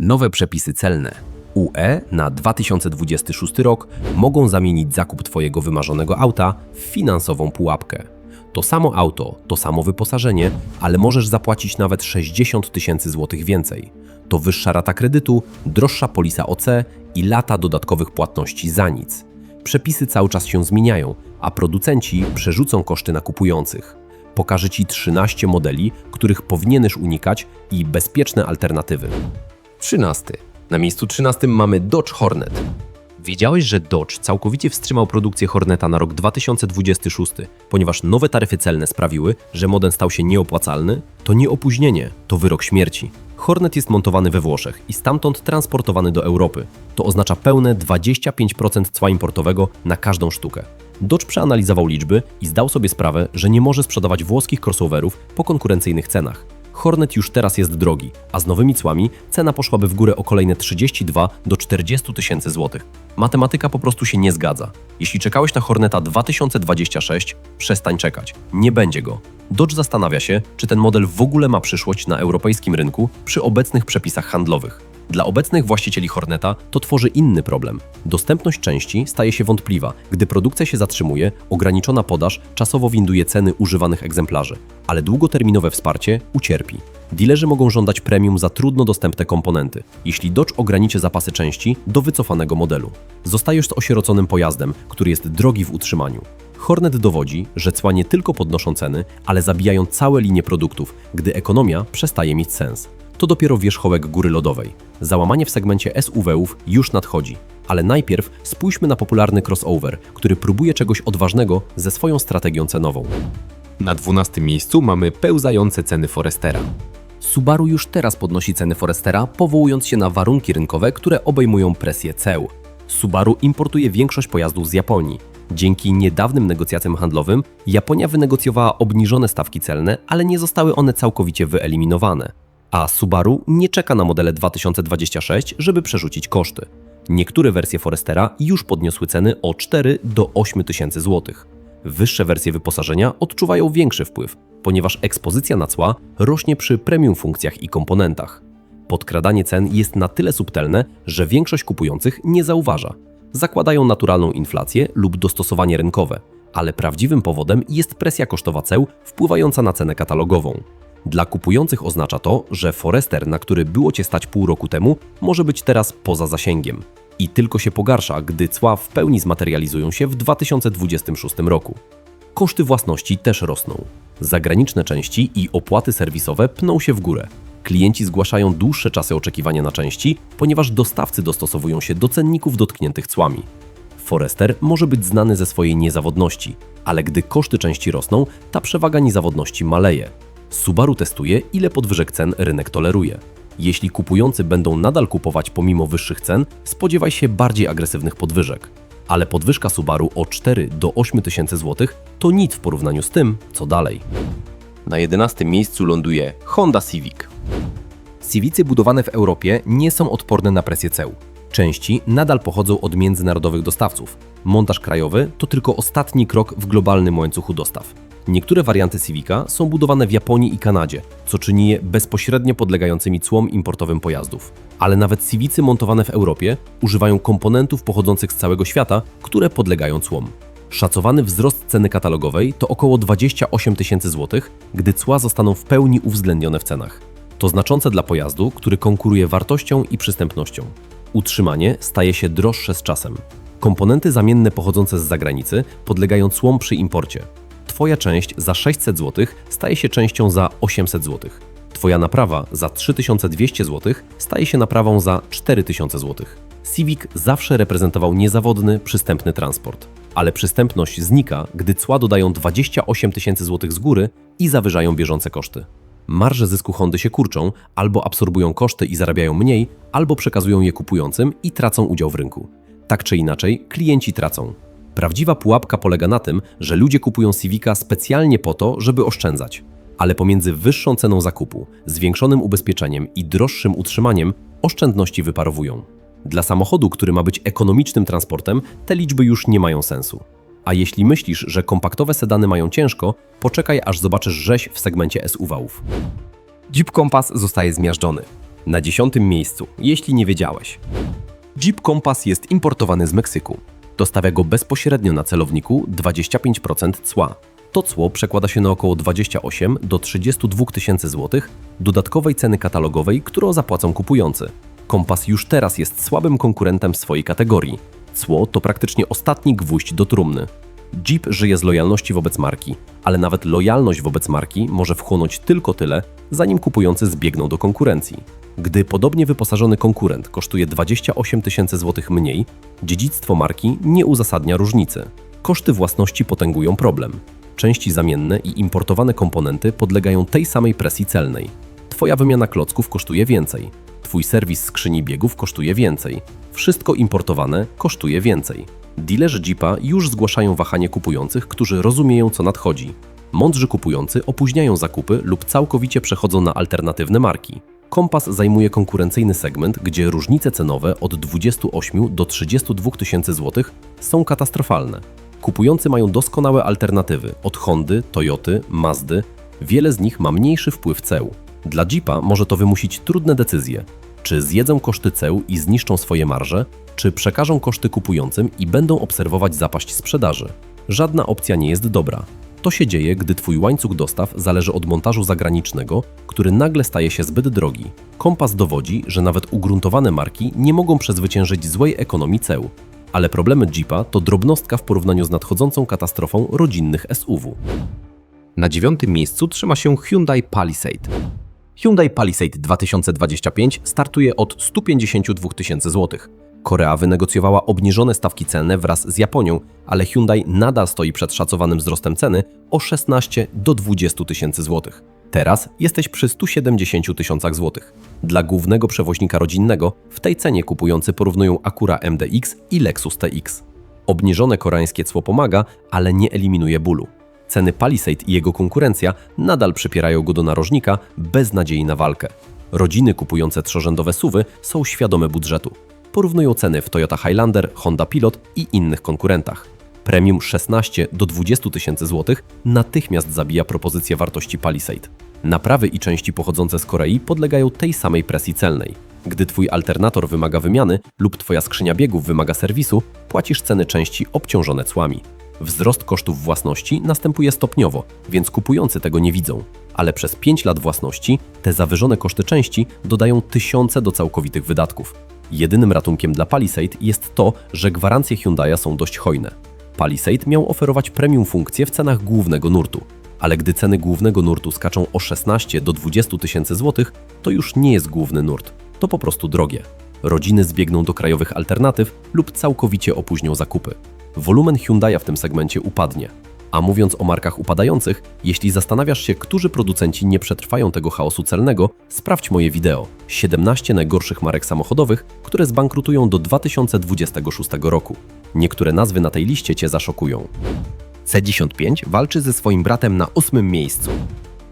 Nowe przepisy celne UE na 2026 rok mogą zamienić zakup Twojego wymarzonego auta w finansową pułapkę. To samo auto, to samo wyposażenie, ale możesz zapłacić nawet 60 tysięcy złotych więcej. To wyższa rata kredytu, droższa polisa OC i lata dodatkowych płatności za nic. Przepisy cały czas się zmieniają, a producenci przerzucą koszty na kupujących. Pokażę Ci 13 modeli, których powinieneś unikać i bezpieczne alternatywy. 13. Na miejscu 13 mamy Dodge Hornet. Wiedziałeś, że Dodge całkowicie wstrzymał produkcję Horneta na rok 2026, ponieważ nowe taryfy celne sprawiły, że model stał się nieopłacalny? To nie opóźnienie, to wyrok śmierci. Hornet jest montowany we Włoszech i stamtąd transportowany do Europy. To oznacza pełne 25% cła importowego na każdą sztukę. Dodge przeanalizował liczby i zdał sobie sprawę, że nie może sprzedawać włoskich crossoverów po konkurencyjnych cenach. Hornet już teraz jest drogi, a z nowymi cłami cena poszłaby w górę o kolejne 32 do 40 tysięcy złotych. Matematyka po prostu się nie zgadza. Jeśli czekałeś na Horneta 2026, przestań czekać. Nie będzie go. Dodge zastanawia się, czy ten model w ogóle ma przyszłość na europejskim rynku przy obecnych przepisach handlowych. Dla obecnych właścicieli Horneta to tworzy inny problem. Dostępność części staje się wątpliwa, gdy produkcja się zatrzymuje, ograniczona podaż czasowo winduje ceny używanych egzemplarzy, ale długoterminowe wsparcie ucierpi. Dealerzy mogą żądać premium za trudno dostępne komponenty, jeśli Dodge ograniczy zapasy części do wycofanego modelu. Zostajesz z osieroconym pojazdem, który jest drogi w utrzymaniu. Hornet dowodzi, że cła nie tylko podnoszą ceny, ale zabijają całe linie produktów, gdy ekonomia przestaje mieć sens to dopiero wierzchołek góry lodowej. Załamanie w segmencie SUV-ów już nadchodzi. Ale najpierw spójrzmy na popularny crossover, który próbuje czegoś odważnego ze swoją strategią cenową. Na 12 miejscu mamy pełzające ceny Forestera. Subaru już teraz podnosi ceny Forestera, powołując się na warunki rynkowe, które obejmują presję ceł. Subaru importuje większość pojazdów z Japonii. Dzięki niedawnym negocjacjom handlowym Japonia wynegocjowała obniżone stawki celne, ale nie zostały one całkowicie wyeliminowane a Subaru nie czeka na modele 2026, żeby przerzucić koszty. Niektóre wersje Forestera już podniosły ceny o 4 do 8 tysięcy złotych. Wyższe wersje wyposażenia odczuwają większy wpływ, ponieważ ekspozycja na cła rośnie przy premium funkcjach i komponentach. Podkradanie cen jest na tyle subtelne, że większość kupujących nie zauważa. Zakładają naturalną inflację lub dostosowanie rynkowe, ale prawdziwym powodem jest presja kosztowa ceł wpływająca na cenę katalogową. Dla kupujących oznacza to, że Forester, na który było cię stać pół roku temu, może być teraz poza zasięgiem. I tylko się pogarsza, gdy cła w pełni zmaterializują się w 2026 roku. Koszty własności też rosną. Zagraniczne części i opłaty serwisowe pną się w górę. Klienci zgłaszają dłuższe czasy oczekiwania na części, ponieważ dostawcy dostosowują się do cenników dotkniętych cłami. Forester może być znany ze swojej niezawodności, ale gdy koszty części rosną, ta przewaga niezawodności maleje. Subaru testuje, ile podwyżek cen rynek toleruje. Jeśli kupujący będą nadal kupować pomimo wyższych cen, spodziewaj się bardziej agresywnych podwyżek. Ale podwyżka Subaru o 4 do 8 tysięcy złotych to nic w porównaniu z tym, co dalej. Na 11 miejscu ląduje Honda Civic. Civicy budowane w Europie nie są odporne na presję ceł. Części nadal pochodzą od międzynarodowych dostawców. Montaż krajowy to tylko ostatni krok w globalnym łańcuchu dostaw. Niektóre warianty Civica są budowane w Japonii i Kanadzie, co czyni je bezpośrednio podlegającymi cłom importowym pojazdów. Ale nawet Civicy montowane w Europie używają komponentów pochodzących z całego świata, które podlegają cłom. Szacowany wzrost ceny katalogowej to około 28 tysięcy złotych, gdy cła zostaną w pełni uwzględnione w cenach. To znaczące dla pojazdu, który konkuruje wartością i przystępnością. Utrzymanie staje się droższe z czasem. Komponenty zamienne pochodzące z zagranicy podlegają cłom przy imporcie. Twoja część za 600 zł staje się częścią za 800 zł. Twoja naprawa za 3200 zł staje się naprawą za 4000 zł. Civic zawsze reprezentował niezawodny, przystępny transport. Ale przystępność znika, gdy cła dodają 28 tysięcy złotych z góry i zawyżają bieżące koszty. Marże zysku Hondy się kurczą, albo absorbują koszty i zarabiają mniej, albo przekazują je kupującym i tracą udział w rynku. Tak czy inaczej, klienci tracą. Prawdziwa pułapka polega na tym, że ludzie kupują Civica specjalnie po to, żeby oszczędzać. Ale pomiędzy wyższą ceną zakupu, zwiększonym ubezpieczeniem i droższym utrzymaniem oszczędności wyparowują. Dla samochodu, który ma być ekonomicznym transportem, te liczby już nie mają sensu. A jeśli myślisz, że kompaktowe sedany mają ciężko, poczekaj aż zobaczysz rzeź w segmencie SUV-ów. Jeep Compass zostaje zmiażdżony. Na dziesiątym miejscu, jeśli nie wiedziałeś. Jeep Compass jest importowany z Meksyku. Dostawia go bezpośrednio na celowniku 25% cła. To cło przekłada się na około 28 do 32 tysięcy złotych dodatkowej ceny katalogowej, którą zapłacą kupujący. Kompas już teraz jest słabym konkurentem w swojej kategorii. Cło to praktycznie ostatni gwóźdź do trumny. Jeep żyje z lojalności wobec marki, ale nawet lojalność wobec marki może wchłonąć tylko tyle, zanim kupujący zbiegną do konkurencji. Gdy podobnie wyposażony konkurent kosztuje 28 tysięcy złotych mniej, dziedzictwo marki nie uzasadnia różnicy. Koszty własności potęgują problem. Części zamienne i importowane komponenty podlegają tej samej presji celnej. Twoja wymiana klocków kosztuje więcej. Twój serwis skrzyni biegów kosztuje więcej. Wszystko importowane kosztuje więcej. Dilerzy Jeepa już zgłaszają wahanie kupujących, którzy rozumieją co nadchodzi. Mądrzy kupujący opóźniają zakupy lub całkowicie przechodzą na alternatywne marki. Kompas zajmuje konkurencyjny segment, gdzie różnice cenowe od 28 do 32 tysięcy złotych są katastrofalne. Kupujący mają doskonałe alternatywy od Hondy, Toyoty, Mazdy. Wiele z nich ma mniejszy wpływ ceł. Dla Jeepa może to wymusić trudne decyzje. Czy zjedzą koszty ceł i zniszczą swoje marże, czy przekażą koszty kupującym i będą obserwować zapaść sprzedaży. Żadna opcja nie jest dobra. To się dzieje, gdy Twój łańcuch dostaw zależy od montażu zagranicznego, który nagle staje się zbyt drogi. Kompas dowodzi, że nawet ugruntowane marki nie mogą przezwyciężyć złej ekonomii ceł. Ale problemy Jeepa to drobnostka w porównaniu z nadchodzącą katastrofą rodzinnych SUV. Na dziewiątym miejscu trzyma się Hyundai Palisade. Hyundai Palisade 2025 startuje od 152 tysięcy złotych. Korea wynegocjowała obniżone stawki celne wraz z Japonią, ale Hyundai nadal stoi przed szacowanym wzrostem ceny o 16 do 20 tysięcy złotych. Teraz jesteś przy 170 tysiącach złotych. Dla głównego przewoźnika rodzinnego w tej cenie kupujący porównują Acura MDX i Lexus TX. Obniżone koreańskie cło pomaga, ale nie eliminuje bólu. Ceny Palisade i jego konkurencja nadal przypierają go do narożnika bez nadziei na walkę. Rodziny kupujące trzorzędowe suwy są świadome budżetu porównują ceny w Toyota Highlander, Honda Pilot i innych konkurentach. Premium 16 do 20 tysięcy złotych natychmiast zabija propozycję wartości Palisade. Naprawy i części pochodzące z Korei podlegają tej samej presji celnej. Gdy Twój alternator wymaga wymiany lub Twoja skrzynia biegów wymaga serwisu, płacisz ceny części obciążone cłami. Wzrost kosztów własności następuje stopniowo, więc kupujący tego nie widzą. Ale przez 5 lat własności te zawyżone koszty części dodają tysiące do całkowitych wydatków. Jedynym ratunkiem dla Palisade jest to, że gwarancje Hyundai są dość hojne. Palisade miał oferować premium funkcje w cenach głównego nurtu, ale gdy ceny głównego nurtu skaczą o 16 do 20 tysięcy złotych, to już nie jest główny nurt, to po prostu drogie. Rodziny zbiegną do krajowych alternatyw lub całkowicie opóźnią zakupy. Wolumen Hyundai w tym segmencie upadnie, a mówiąc o markach upadających, jeśli zastanawiasz się, którzy producenci nie przetrwają tego chaosu celnego, sprawdź moje wideo. 17 najgorszych marek samochodowych, które zbankrutują do 2026 roku. Niektóre nazwy na tej liście Cię zaszokują. C95 walczy ze swoim bratem na ósmym miejscu.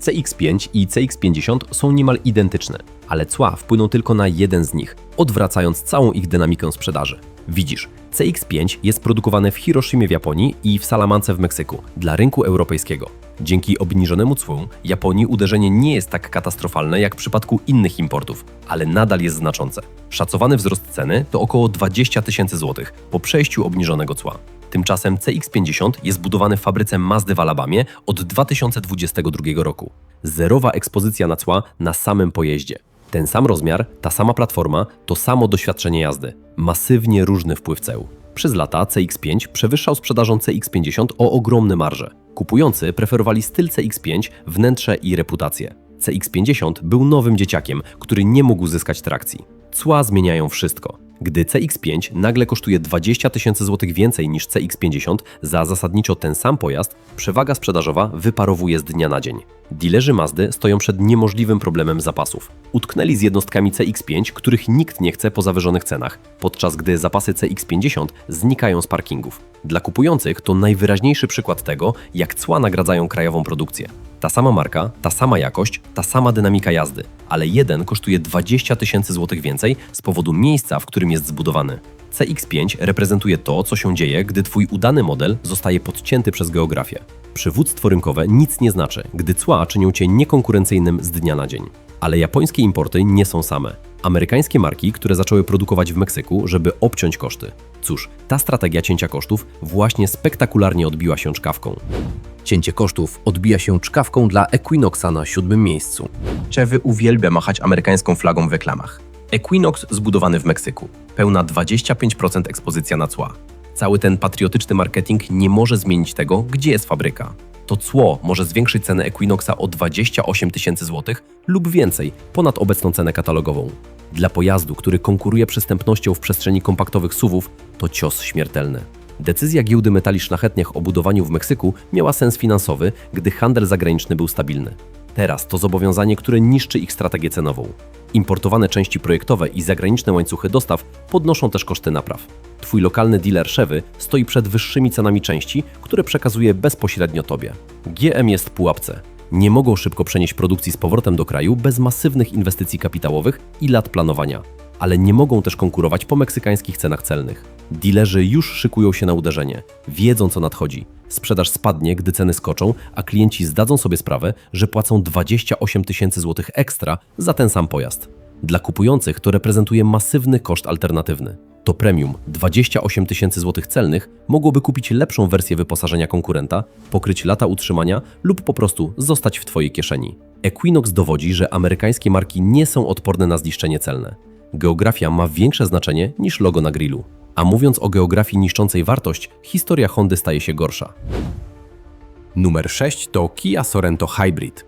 CX5 i CX50 są niemal identyczne, ale cła wpłyną tylko na jeden z nich, odwracając całą ich dynamikę sprzedaży. Widzisz, CX5 jest produkowane w Hiroshimie w Japonii i w Salamance w Meksyku dla rynku europejskiego. Dzięki obniżonemu cłu Japonii uderzenie nie jest tak katastrofalne jak w przypadku innych importów, ale nadal jest znaczące. Szacowany wzrost ceny to około 20 tysięcy złotych po przejściu obniżonego cła. Tymczasem CX50 jest budowany w fabryce Mazdy w Alabamie od 2022 roku. Zerowa ekspozycja na cła na samym pojeździe. Ten sam rozmiar, ta sama platforma, to samo doświadczenie jazdy. Masywnie różny wpływ ceł. Przez lata CX5 przewyższał sprzedażą CX50 o ogromne marże. Kupujący preferowali styl CX5, wnętrze i reputację. CX50 był nowym dzieciakiem, który nie mógł zyskać trakcji. Cła zmieniają wszystko. Gdy CX5 nagle kosztuje 20 tysięcy złotych więcej niż CX50 za zasadniczo ten sam pojazd, przewaga sprzedażowa wyparowuje z dnia na dzień. Dilerzy Mazdy stoją przed niemożliwym problemem zapasów. Utknęli z jednostkami CX5, których nikt nie chce po zawyżonych cenach, podczas gdy zapasy CX50 znikają z parkingów. Dla kupujących to najwyraźniejszy przykład tego, jak cła nagradzają krajową produkcję. Ta sama marka, ta sama jakość, ta sama dynamika jazdy, ale jeden kosztuje 20 tysięcy złotych więcej z powodu miejsca, w którym jest zbudowany. CX5 reprezentuje to, co się dzieje, gdy Twój udany model zostaje podcięty przez geografię. Przywództwo rynkowe nic nie znaczy, gdy cła czynią Cię niekonkurencyjnym z dnia na dzień. Ale japońskie importy nie są same. Amerykańskie marki, które zaczęły produkować w Meksyku, żeby obciąć koszty. Cóż, ta strategia cięcia kosztów właśnie spektakularnie odbiła się czkawką. Cięcie kosztów odbija się czkawką dla Equinoxa na siódmym miejscu. Chevy uwielbia machać amerykańską flagą w reklamach. Equinox zbudowany w Meksyku. Pełna 25% ekspozycja na cła. Cały ten patriotyczny marketing nie może zmienić tego, gdzie jest fabryka. To cło może zwiększyć cenę Equinoxa o 28 tysięcy złotych lub więcej ponad obecną cenę katalogową. Dla pojazdu, który konkuruje przystępnością w przestrzeni kompaktowych SUVów, to cios śmiertelny. Decyzja giełdy metali szlachetnych o budowaniu w Meksyku miała sens finansowy, gdy handel zagraniczny był stabilny. Teraz to zobowiązanie, które niszczy ich strategię cenową. Importowane części projektowe i zagraniczne łańcuchy dostaw podnoszą też koszty napraw. Twój lokalny dealer Chevy stoi przed wyższymi cenami części, które przekazuje bezpośrednio Tobie. GM jest w pułapce. Nie mogą szybko przenieść produkcji z powrotem do kraju bez masywnych inwestycji kapitałowych i lat planowania, ale nie mogą też konkurować po meksykańskich cenach celnych. Dilerzy już szykują się na uderzenie, wiedzą co nadchodzi. Sprzedaż spadnie, gdy ceny skoczą, a klienci zdadzą sobie sprawę, że płacą 28 tysięcy złotych ekstra za ten sam pojazd. Dla kupujących to reprezentuje masywny koszt alternatywny. To premium 28 tysięcy złotych celnych mogłoby kupić lepszą wersję wyposażenia konkurenta, pokryć lata utrzymania lub po prostu zostać w Twojej kieszeni. Equinox dowodzi, że amerykańskie marki nie są odporne na zniszczenie celne. Geografia ma większe znaczenie niż logo na grillu. A mówiąc o geografii niszczącej wartość, historia Hondy staje się gorsza. Numer 6 to Kia Sorento Hybrid.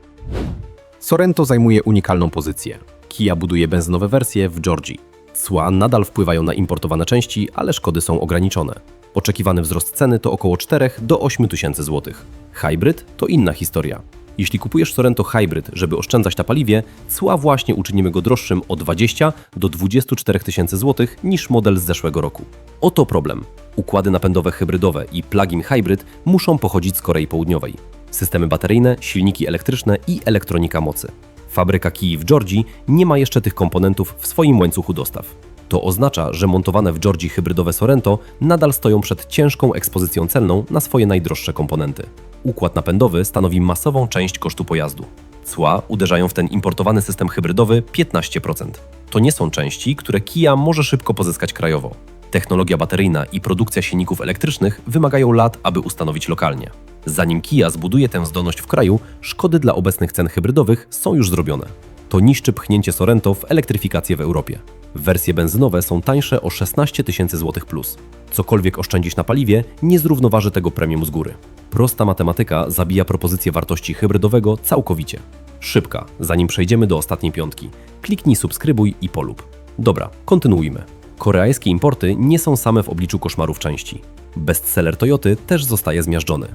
Sorento zajmuje unikalną pozycję. Kia buduje benzynowe wersje w Georgii. Cła nadal wpływają na importowane części, ale szkody są ograniczone. Oczekiwany wzrost ceny to około 4 do 8 tysięcy złotych. Hybrid to inna historia. Jeśli kupujesz Sorento Hybrid, żeby oszczędzać na paliwie, cła właśnie uczynimy go droższym o 20 do 24 tysięcy złotych niż model z zeszłego roku. Oto problem. Układy napędowe hybrydowe i plug-in hybrid muszą pochodzić z Korei Południowej. Systemy bateryjne, silniki elektryczne i elektronika mocy. Fabryka Kii w Georgii nie ma jeszcze tych komponentów w swoim łańcuchu dostaw. To oznacza, że montowane w Georgii hybrydowe Sorento nadal stoją przed ciężką ekspozycją celną na swoje najdroższe komponenty. Układ napędowy stanowi masową część kosztu pojazdu. Cła uderzają w ten importowany system hybrydowy 15%. To nie są części, które Kia może szybko pozyskać krajowo. Technologia bateryjna i produkcja silników elektrycznych wymagają lat, aby ustanowić lokalnie. Zanim Kia zbuduje tę zdolność w kraju, szkody dla obecnych cen hybrydowych są już zrobione. To niszczy pchnięcie Sorento w elektryfikację w Europie. Wersje benzynowe są tańsze o 16 tysięcy złotych plus. Cokolwiek oszczędzisz na paliwie, nie zrównoważy tego premium z góry. Prosta matematyka zabija propozycję wartości hybrydowego całkowicie. Szybka, zanim przejdziemy do ostatniej piątki. Kliknij subskrybuj i polub. Dobra, kontynuujmy. Koreańskie importy nie są same w obliczu koszmarów części. Bestseller Toyoty też zostaje zmiażdżony.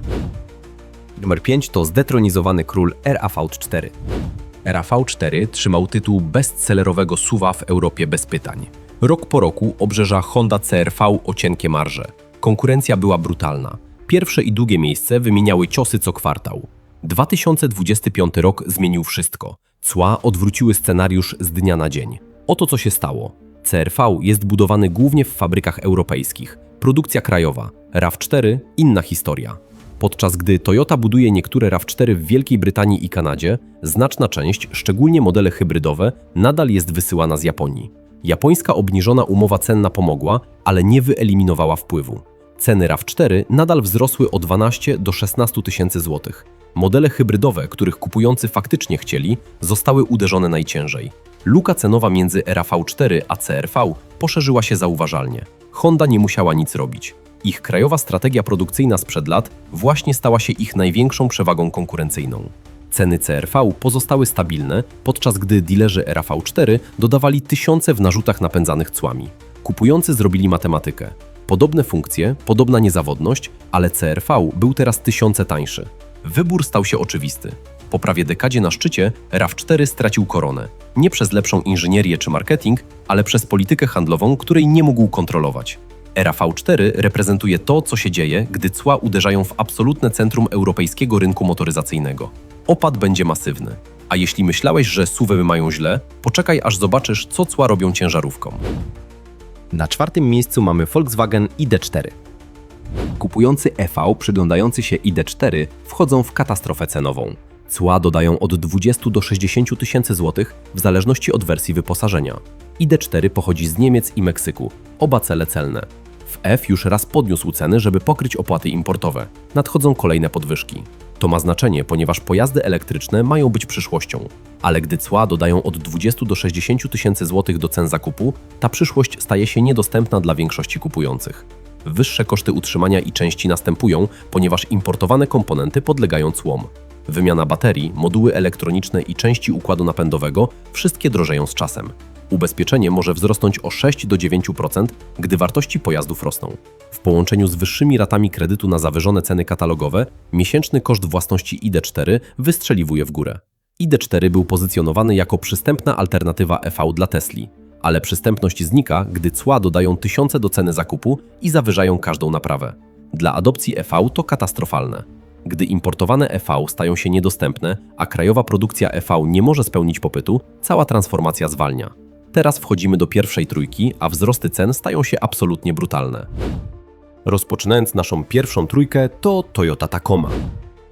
Numer 5 to zdetronizowany król RAV4. RAV4 trzymał tytuł bestsellerowego suwa w Europie bez pytań. Rok po roku obrzeża Honda CRV o cienkie marże. Konkurencja była brutalna. Pierwsze i drugie miejsce wymieniały ciosy co kwartał. 2025 rok zmienił wszystko. Cła odwróciły scenariusz z dnia na dzień. Oto co się stało. CRV jest budowany głównie w fabrykach europejskich. Produkcja krajowa. RAV4 inna historia. Podczas gdy Toyota buduje niektóre RAV4 w Wielkiej Brytanii i Kanadzie, znaczna część, szczególnie modele hybrydowe, nadal jest wysyłana z Japonii. Japońska obniżona umowa cenna pomogła, ale nie wyeliminowała wpływu. Ceny RAV4 nadal wzrosły o 12 do 16 tysięcy złotych. Modele hybrydowe, których kupujący faktycznie chcieli, zostały uderzone najciężej. Luka cenowa między RAV4 a CRV poszerzyła się zauważalnie. Honda nie musiała nic robić. Ich krajowa strategia produkcyjna sprzed lat właśnie stała się ich największą przewagą konkurencyjną. Ceny CRV pozostały stabilne, podczas gdy dilerzy RAV4 dodawali tysiące w narzutach napędzanych cłami. Kupujący zrobili matematykę. Podobne funkcje, podobna niezawodność, ale CRV był teraz tysiące tańszy. Wybór stał się oczywisty. Po prawie dekadzie na szczycie RAV4 stracił koronę. Nie przez lepszą inżynierię czy marketing, ale przez politykę handlową, której nie mógł kontrolować. RAV4 reprezentuje to, co się dzieje, gdy cła uderzają w absolutne centrum europejskiego rynku motoryzacyjnego. Opad będzie masywny. A jeśli myślałeś, że suwy mają źle, poczekaj aż zobaczysz, co cła robią ciężarówkom. Na czwartym miejscu mamy Volkswagen ID4. Kupujący EV przyglądający się ID4 wchodzą w katastrofę cenową. Cła dodają od 20 do 60 tysięcy złotych w zależności od wersji wyposażenia. ID4 pochodzi z Niemiec i Meksyku, oba cele celne. W F już raz podniósł ceny, żeby pokryć opłaty importowe. Nadchodzą kolejne podwyżki. To ma znaczenie, ponieważ pojazdy elektryczne mają być przyszłością. Ale gdy cła dodają od 20 do 60 tysięcy złotych do cen zakupu, ta przyszłość staje się niedostępna dla większości kupujących. Wyższe koszty utrzymania i części następują, ponieważ importowane komponenty podlegają cłom. Wymiana baterii, moduły elektroniczne i części układu napędowego wszystkie drożeją z czasem. Ubezpieczenie może wzrosnąć o 6 do 9%, gdy wartości pojazdów rosną. Połączeniu z wyższymi ratami kredytu na zawyżone ceny katalogowe, miesięczny koszt własności ID4 wystrzeliwuje w górę. ID4 był pozycjonowany jako przystępna alternatywa EV dla Tesli, ale przystępność znika, gdy cła dodają tysiące do ceny zakupu i zawyżają każdą naprawę. Dla adopcji EV to katastrofalne. Gdy importowane EV stają się niedostępne, a krajowa produkcja EV nie może spełnić popytu, cała transformacja zwalnia. Teraz wchodzimy do pierwszej trójki, a wzrosty cen stają się absolutnie brutalne. Rozpoczynając naszą pierwszą trójkę, to Toyota Tacoma.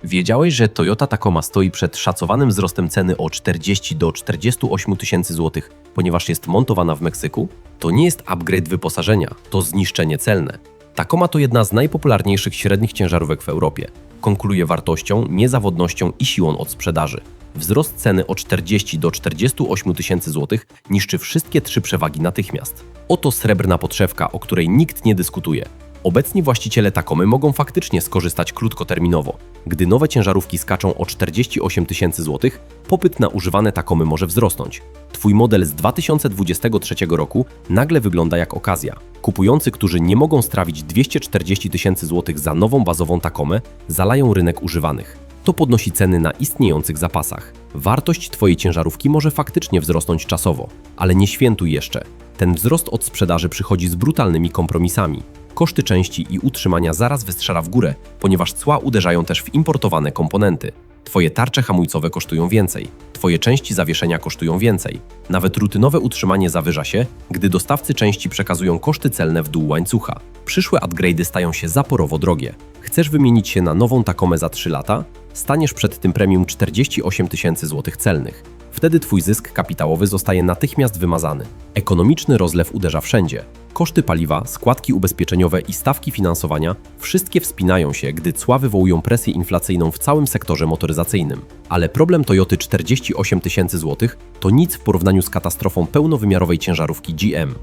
Wiedziałeś, że Toyota Tacoma stoi przed szacowanym wzrostem ceny o 40 do 48 tysięcy złotych, ponieważ jest montowana w Meksyku? To nie jest upgrade wyposażenia, to zniszczenie celne. Tacoma to jedna z najpopularniejszych średnich ciężarówek w Europie. Konkuruje wartością, niezawodnością i siłą od sprzedaży. Wzrost ceny o 40 do 48 tysięcy złotych niszczy wszystkie trzy przewagi natychmiast. Oto srebrna podszewka, o której nikt nie dyskutuje. Obecni właściciele Takomy mogą faktycznie skorzystać krótkoterminowo. Gdy nowe ciężarówki skaczą o 48 tysięcy złotych, popyt na używane Takomy może wzrosnąć. Twój model z 2023 roku nagle wygląda jak okazja. Kupujący, którzy nie mogą strawić 240 tysięcy złotych za nową bazową Takomę, zalają rynek używanych. To podnosi ceny na istniejących zapasach. Wartość Twojej ciężarówki może faktycznie wzrosnąć czasowo, ale nie świętuj jeszcze. Ten wzrost od sprzedaży przychodzi z brutalnymi kompromisami. Koszty części i utrzymania zaraz wystrzela w górę, ponieważ cła uderzają też w importowane komponenty. Twoje tarcze hamulcowe kosztują więcej, Twoje części zawieszenia kosztują więcej. Nawet rutynowe utrzymanie zawyża się, gdy dostawcy części przekazują koszty celne w dół łańcucha. Przyszłe upgrade'y stają się zaporowo drogie. Chcesz wymienić się na nową Takomę za 3 lata? Staniesz przed tym premium 48 tysięcy złotych celnych. Wtedy Twój zysk kapitałowy zostaje natychmiast wymazany. Ekonomiczny rozlew uderza wszędzie. Koszty paliwa, składki ubezpieczeniowe i stawki finansowania wszystkie wspinają się, gdy cła wywołują presję inflacyjną w całym sektorze motoryzacyjnym. Ale problem Toyoty 48 tysięcy złotych to nic w porównaniu z katastrofą pełnowymiarowej ciężarówki GM.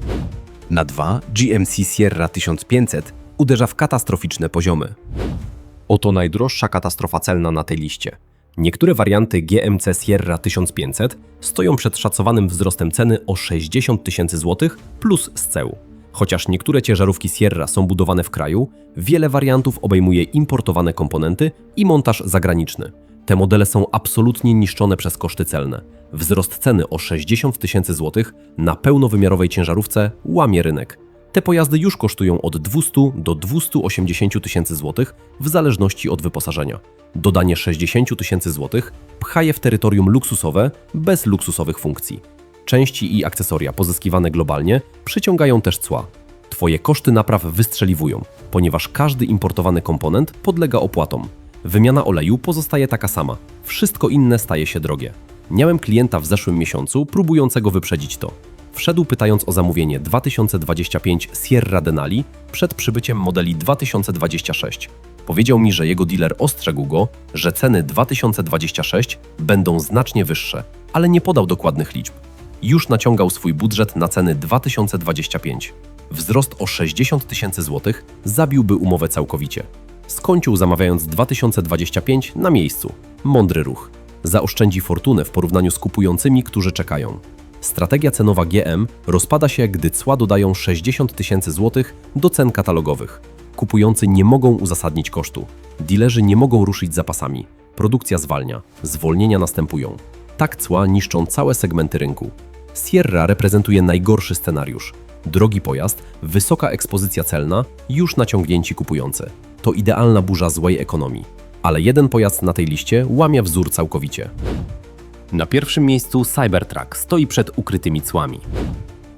Na 2 GMC Sierra 1500 uderza w katastroficzne poziomy. Oto najdroższa katastrofa celna na tej liście. Niektóre warianty GMC Sierra 1500 stoją przed szacowanym wzrostem ceny o 60 tysięcy złotych plus z ceł. Chociaż niektóre ciężarówki Sierra są budowane w kraju, wiele wariantów obejmuje importowane komponenty i montaż zagraniczny. Te modele są absolutnie niszczone przez koszty celne. Wzrost ceny o 60 tysięcy złotych na pełnowymiarowej ciężarówce łamie rynek. Te pojazdy już kosztują od 200 do 280 tysięcy złotych w zależności od wyposażenia. Dodanie 60 tysięcy złotych pcha je w terytorium luksusowe bez luksusowych funkcji. Części i akcesoria pozyskiwane globalnie przyciągają też cła. Twoje koszty napraw wystrzeliwują, ponieważ każdy importowany komponent podlega opłatom. Wymiana oleju pozostaje taka sama. Wszystko inne staje się drogie. Miałem klienta w zeszłym miesiącu próbującego wyprzedzić to. Wszedł pytając o zamówienie 2025 Sierra Denali przed przybyciem modeli 2026. Powiedział mi, że jego dealer ostrzegł go, że ceny 2026 będą znacznie wyższe, ale nie podał dokładnych liczb. Już naciągał swój budżet na ceny 2025. Wzrost o 60 tysięcy złotych zabiłby umowę całkowicie. Skończył zamawiając 2025 na miejscu. Mądry ruch. Zaoszczędzi fortunę w porównaniu z kupującymi, którzy czekają. Strategia cenowa GM rozpada się, gdy cła dodają 60 tysięcy złotych do cen katalogowych. Kupujący nie mogą uzasadnić kosztu. Dilerzy nie mogą ruszyć zapasami. Produkcja zwalnia. Zwolnienia następują. Tak cła niszczą całe segmenty rynku. Sierra reprezentuje najgorszy scenariusz. Drogi pojazd, wysoka ekspozycja celna, już naciągnięci kupujący. To idealna burza złej ekonomii. Ale jeden pojazd na tej liście łamie wzór całkowicie. Na pierwszym miejscu Cybertruck stoi przed ukrytymi cłami.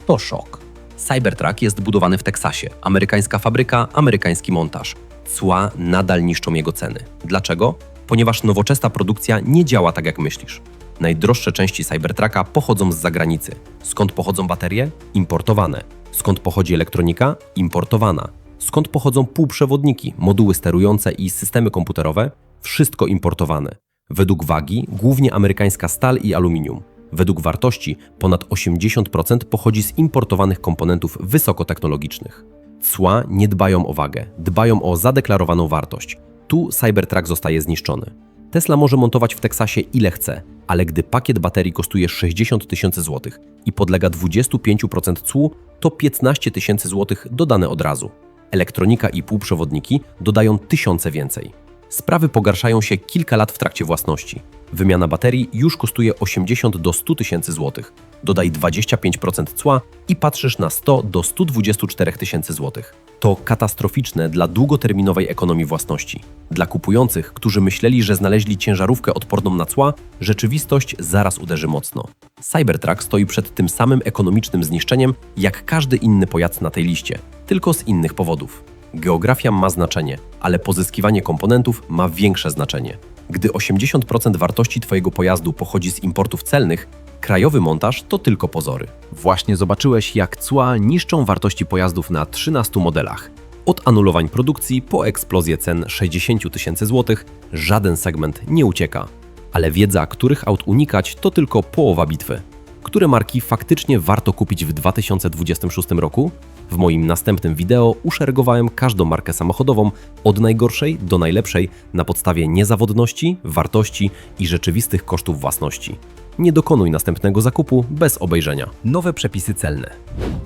To szok. Cybertruck jest budowany w Teksasie. Amerykańska fabryka, amerykański montaż. Cła nadal niszczą jego ceny. Dlaczego? Ponieważ nowoczesna produkcja nie działa tak jak myślisz. Najdroższe części Cybertrucka pochodzą z zagranicy. Skąd pochodzą baterie? Importowane. Skąd pochodzi elektronika? Importowana. Skąd pochodzą półprzewodniki, moduły sterujące i systemy komputerowe? Wszystko importowane. Według wagi głównie amerykańska stal i aluminium. Według wartości ponad 80% pochodzi z importowanych komponentów wysokotechnologicznych. Cła nie dbają o wagę, dbają o zadeklarowaną wartość. Tu Cybertruck zostaje zniszczony. Tesla może montować w Teksasie ile chce, ale gdy pakiet baterii kosztuje 60 tysięcy złotych i podlega 25% cłu, to 15 tysięcy złotych dodane od razu. Elektronika i półprzewodniki dodają tysiące więcej. Sprawy pogarszają się kilka lat w trakcie własności. Wymiana baterii już kosztuje 80 do 100 tysięcy złotych. Dodaj 25% cła i patrzysz na 100 do 124 tysięcy złotych. To katastroficzne dla długoterminowej ekonomii własności. Dla kupujących, którzy myśleli, że znaleźli ciężarówkę odporną na cła, rzeczywistość zaraz uderzy mocno. Cybertruck stoi przed tym samym ekonomicznym zniszczeniem jak każdy inny pojazd na tej liście, tylko z innych powodów. Geografia ma znaczenie, ale pozyskiwanie komponentów ma większe znaczenie. Gdy 80% wartości Twojego pojazdu pochodzi z importów celnych, krajowy montaż to tylko pozory. Właśnie zobaczyłeś, jak cła niszczą wartości pojazdów na 13 modelach. Od anulowań produkcji po eksplozję cen 60 tysięcy złotych żaden segment nie ucieka. Ale wiedza, których aut unikać, to tylko połowa bitwy. Które marki faktycznie warto kupić w 2026 roku? W moim następnym wideo uszeregowałem każdą markę samochodową od najgorszej do najlepszej na podstawie niezawodności, wartości i rzeczywistych kosztów własności. Nie dokonuj następnego zakupu bez obejrzenia. Nowe przepisy celne.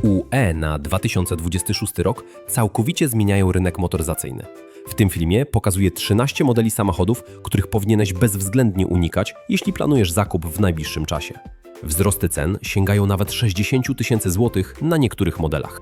UE na 2026 rok całkowicie zmieniają rynek motoryzacyjny. W tym filmie pokazuję 13 modeli samochodów, których powinieneś bezwzględnie unikać, jeśli planujesz zakup w najbliższym czasie. Wzrosty cen sięgają nawet 60 tysięcy złotych na niektórych modelach.